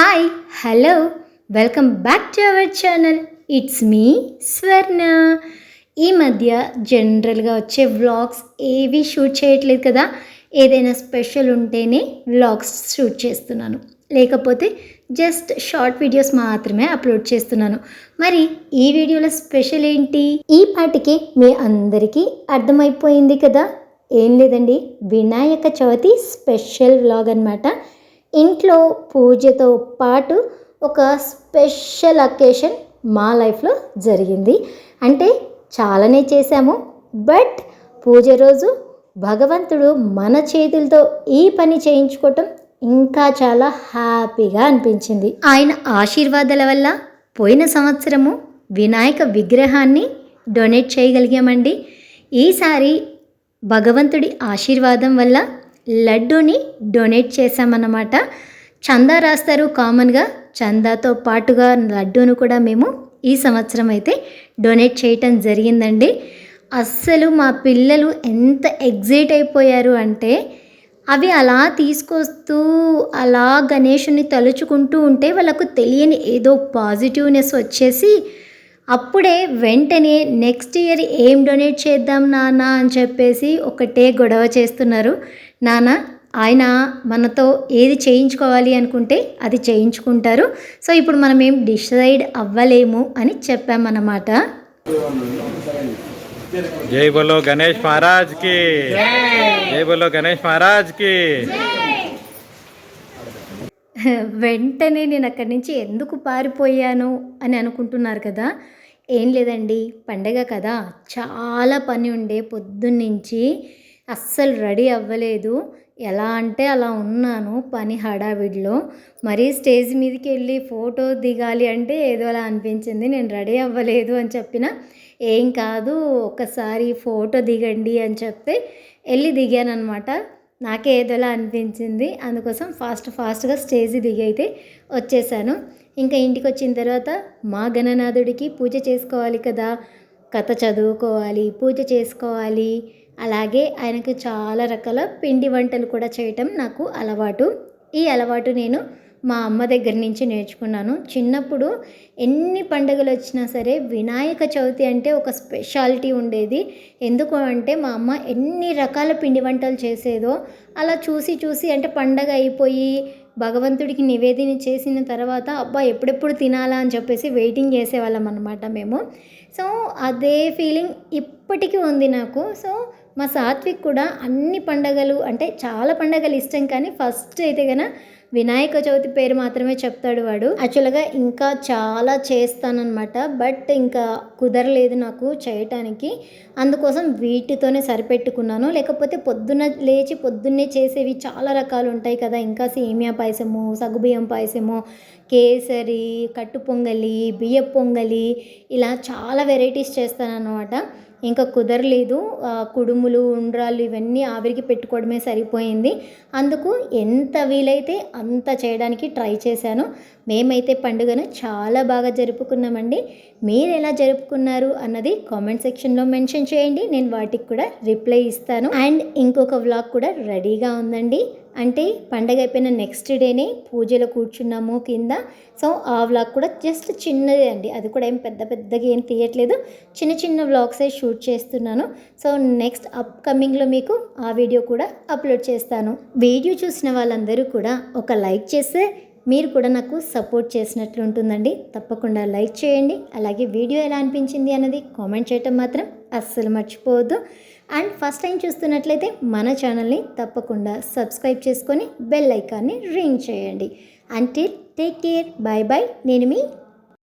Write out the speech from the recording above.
Hi hello welcome back to our channel it's me Swarna ఈ మధ్య జనరల్గా వచ్చే వ్లాగ్స్ ఏవి షూట్ చేయట్లేదు కదా? ఏదైనా స్పెషల్ ఉంటేనే వ్లాగ్స్ షూట్ చేస్తున్నాను. లేకపోతే జస్ట్ షార్ట్ వీడియోస్ మాత్రమే అప్లోడ్ చేస్తున్నాను. మరి ఈ వీడియోలో స్పెషల్ ఏంటి? ఈ పాటికి మీ అందరికీ అర్థమైపోయింది కదా? ఏం లేదండి వినాయక చవితి స్పెషల్ వ్లాగ్ అన్నమాట. ఇంట్లో పూజతో పాటు ఒక స్పెషల్ అకేషన్ మా లైఫ్లో జరిగింది. అంటే చాలానే చేశాము. బట్ పూజ రోజు భగవంతుడు మన చేతులతో ఈ పని చేయించుకోవటం ఇంకా చాలా హ్యాపీగా అనిపించింది. ఆయన ఆశీర్వాదాల వల్ల పోయిన సంవత్సరము వినాయక విగ్రహాన్ని డొనేట్ చేయగలిగామండి. ఈసారి భగవంతుడి ఆశీర్వాదం వల్ల లడ్డూని డొనేట్ చేశామన్నమాట. చందా రాస్తారు కామన్గా. చందాతో పాటుగా లడ్డూను కూడా మేము ఈ సంవత్సరం అయితే డొనేట్ చేయటం జరిగిందండి. అస్సలు మా పిల్లలు ఎంత ఎగ్జైట్ అయిపోయారు అంటే అవి అలా తీసుకొస్తూ అలా గణేషుని తలుచుకుంటూ ఉంటే వాళ్ళకు తెలియని ఏదో పాజిటివ్నెస్ వచ్చేసి అప్పుడే వెంటనే నెక్స్ట్ ఇయర్ ఏం డొనేట్ చేద్దాం నాన్న అని చెప్పేసి ఒకటే గొడవ చేస్తున్నారు. నాన్న ఆయన మనతో ఏది చేయించుకోవాలి అనుకుంటే అది చేయించుకుంటారు. సో ఇప్పుడు మనం ఏం డిసైడ్ అవ్వలేము అని చెప్పామన్నమాట. జై బోలో గణేష్ మహారాజ్కి. జై. బోలో గణేష్ మహారాజ్కి. వెంటనే నేను అక్కడి నుంచి ఎందుకు పారిపోయాను అని అనుకుంటున్నారు కదా? ఏం లేదండి పండగ కదా. చాలా పని ఉండే పొద్దున్నుంచి. అస్సలు రెడీ అవ్వలేదు. ఎలా అంటే అలా ఉన్నాను పని హడావిడిలో. మరీ స్టేజ్ మీదకి వెళ్ళి ఫోటో దిగాలి అంటే ఏదో అలా అనిపించింది. నేను రెడీ అవ్వలేదు అని చెప్పిన ఏం కాదు ఒకసారి ఫోటో దిగండి అని చెప్తే వెళ్ళి దిగాను అనమాట నాకే ఏదోలా అనిపించింది. అందుకోసం ఫాస్ట్ ఫాస్ట్గా స్టేజ్ దిగి అయితే వచ్చేసాను. ఇంకా ఇంటికి వచ్చిన తర్వాత మా గణనాథుడికి పూజ చేసుకోవాలి కదా. కథ చదువుకోవాలి పూజ చేసుకోవాలి అలాగే ఆయనకు చాలా రకాల పిండి వంటలు కూడా చేయటం నాకు అలవాటు. ఈ అలవాటు నేను మా అమ్మ దగ్గర నుంచి నేర్చుకున్నాను. చిన్నప్పుడు ఎన్ని పండుగలు వచ్చినా సరే వినాయక చవితి అంటే ఒక స్పెషాలిటీ ఉండేది. ఎందుకు అంటే మా అమ్మ ఎన్ని రకాల పిండి వంటలు చేసేదో అలా చూసి చూసి అంటే పండగ అయిపోయి భగవంతుడికి నివేదన చేసిన తర్వాత అబ్బా ఎప్పుడెప్పుడు తినాలా అని చెప్పేసి వెయిటింగ్ చేసేవాళ్ళం అనమాట మేము. సో అదే ఫీలింగ్ ఇప్పటికీ ఉంది నాకు. సో మా సాత్విక్ కూడా అన్ని పండగలు అంటే చాలా పండగలు ఇష్టం కానీ ఫస్ట్ అయితే కనుక వినాయక చవితి పేరు మాత్రమే చెప్తాడు వాడు. యాక్చువల్గా ఇంకా చాలా చేస్తానన్నమాట బట్ ఇంకా కుదరలేదు నాకు చేయటానికి. అందుకోసం వీటితోనే సరిపెట్టుకున్నాను. లేకపోతే పొద్దున్న లేచి పొద్దున్నే చేసేవి చాలా రకాలు ఉంటాయి కదా. ఇంకా సేమియా పాయసము సగుబియ్యం పాయసము కేసరి కట్టు పొంగలి బియ్య పొంగలి ఇలా చాలా వెరైటీస్ చేస్తానన్నమాట. ఇంకా కుదరలేదు. కుడుములు ఉండ్రాలు ఇవన్నీ ఆవిరికి పెట్టుకోవడమే సరిపోయింది. అందుకు ఎంత వీలైతే అంత చేయడానికి ట్రై చేశాను. మేమైతే పండుగను చాలా బాగా జరుపుకున్నామండి. మీరు ఎలా జరుపుకున్నారు అన్నది కామెంట్ సెక్షన్లో మెన్షన్ చేయండి. నేను వాటికి కూడా రిప్లై ఇస్తాను. అండ్ ఇంకొక వ్లాగ్ కూడా రెడీగా ఉందండి. అంటే పండగ అయిపోయిన నెక్స్ట్ డేనే పూజలో కూర్చున్నాము కింద. సో ఆ వ్లాగ్ కూడా జస్ట్ చిన్నదే అండి. అది కూడా ఏం పెద్ద పెద్దగా ఏం తీయట్లేదు. చిన్న చిన్న వ్లాగ్సే షూట్ చేస్తున్నాను. సో నెక్స్ట్ అప్కమింగ్లో మీకు ఆ వీడియో కూడా అప్లోడ్ చేస్తాను. వీడియో చూసిన వాళ్ళందరూ కూడా ఒక లైక్ చేస్తే మీరు కూడా నాకు సపోర్ట్ చేసినట్లు ఉంటుందండి. తప్పకుండా లైక్ చేయండి. అలాగే వీడియో ఎలా అనిపించింది అన్నది కామెంట్ చేయటం మాత్రం అస్సలు మర్చిపోవద్దు. అండ్ ఫస్ట్ టైం చూస్తున్నట్లయితే మన ఛానల్ని తప్పకుండా సబ్స్క్రైబ్ చేసుకొని బెల్ ఐకాన్ని రింగ్ చేయండి. అంటే టేక్ కేర్. Bye bye. నేను మీ